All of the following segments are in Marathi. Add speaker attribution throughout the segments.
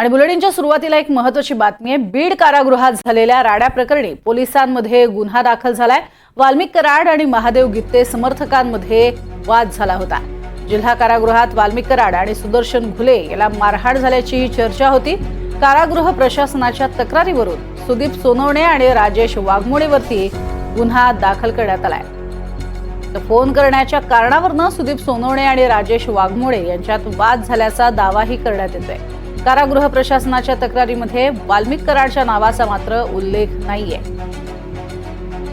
Speaker 1: आणि बुलेटिनच्या सुरुवातीला एक महत्वाची बातमी आहे. बीड कारागृहात झालेल्या राड्या प्रकरणी पोलिसांमध्ये गुन्हा दाखल झालाय. वाल्मिक कराड आणि महादेव गित्ते समर्थकांमध्ये वाद झाला होता. जिल्हा कारागृहात वाल्मिक कराड आणि सुदर्शन घुले याला मारहाण झाल्याची चर्चा होती. कारागृह प्रशासनाच्या तक्रारीवरून सुदीप सोनवणे आणि राजेश वाघमोडेवरती गुन्हा दाखल करण्यात आलाय. तर फोन करण्याच्या कारणावरनं सुदीप सोनवणे आणि राजेश वाघमोडे यांच्यात वाद झाल्याचा दावाही करण्यात येतोय. कारागृह प्रशासनाच्या तक्रारीमध्ये वाल्मिक कराडच्या नावाचा मात्र उल्लेख नाहीये.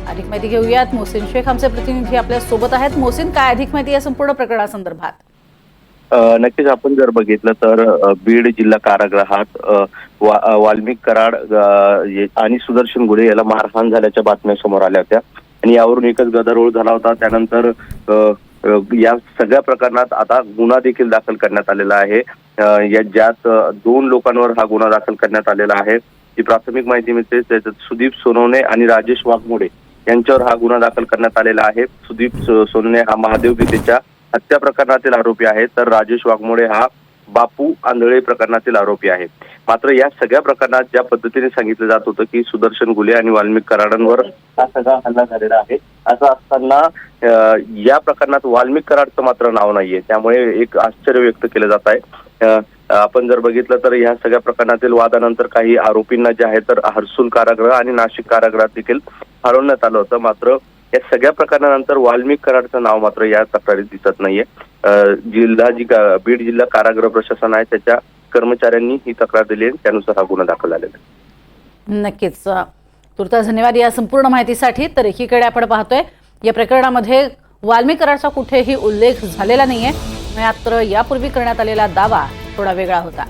Speaker 1: अधिक माहिती घेऊयात. मोहसिन शेख आमचे प्रतिनिधी आपल्यासोबत आहेत. मोहसिन काय अधिक माहिती या संपूर्ण प्रकरणासंदर्भात?
Speaker 2: नक्कीच आपण जर बघितलं तर बीड जिल्हा कारागृहात वा- वाल्मिक कराड आणि सुदर्शन गुढे याला मारहाण झाल्याच्या बातम्या समोर आल्या होत्या. आणि यावरून एकच गदारोळ झाला होता. त्यानंतर या सगळ्या प्रकरणात आता गुन्हा देखील दाखल करण्यात आलेला आहे. या ज्यात दोन लोकांवर हा गुन्हा दाखल करण्यात आलेला आहे. जी प्राथमिक माहिती मिळते त्याच्यात सुदीप सोनवणे आणि राजेश वाघमोडे यांच्यावर हा गुन्हा दाखल करण्यात आलेला आहे. सुदीप सो- सोनवणे हा महादेव गीतेच्या हत्या प्रकरणातील आरोपी आहे. तर राजेश वाघमोडे हा बापू आंधळे प्रकरणातील आरोपी आहे. मात्र या सगळ्या प्रकरणात ज्या पद्धतीने सांगितलं जात होतं की सुदर्शन गुले आणि वाल्मिक कराडांवर हा सगळा हल्ला झालेला आहे असं असताना या प्रकरणात वाल्मिक कराडचं मात्र नाव नाहीये. त्यामुळे एक आश्चर्य व्यक्त केलं जात आहे. आपण जर बघितलं तर या सगळ्या प्रकरणातील वादानंतर काही आरोपींना जे आहे तर हर्सुल कारागृह आणि नाशिक कारागृहात देखील हलवण्यात आलं होतं. मात्र या सगळ्या प्रकरणानंतर वाल्मिक कराडचं नाव मात्र या तक्रारीत दिसत नाहीये. अं, जिल्हा जी बीड जिल्हा कारागृह प्रशासन आहे त्याच्या कर्मचाऱ्यांनी ही तक्रार दिली आहे त्यानुसार हा गुन्हा दाखल झालेला आहे.
Speaker 1: नक्कीच. तुर्ता धन्यवाद या संपूर्ण माहितीसाठी. तर एकीकडे आपण पाहतोय या प्रकरणामध्ये वाल्मिक कुठेही उल्लेख झालेला नाहीये. मात्र यापूर्वी करण्यात आलेला दावा थोडा वेगळा होता.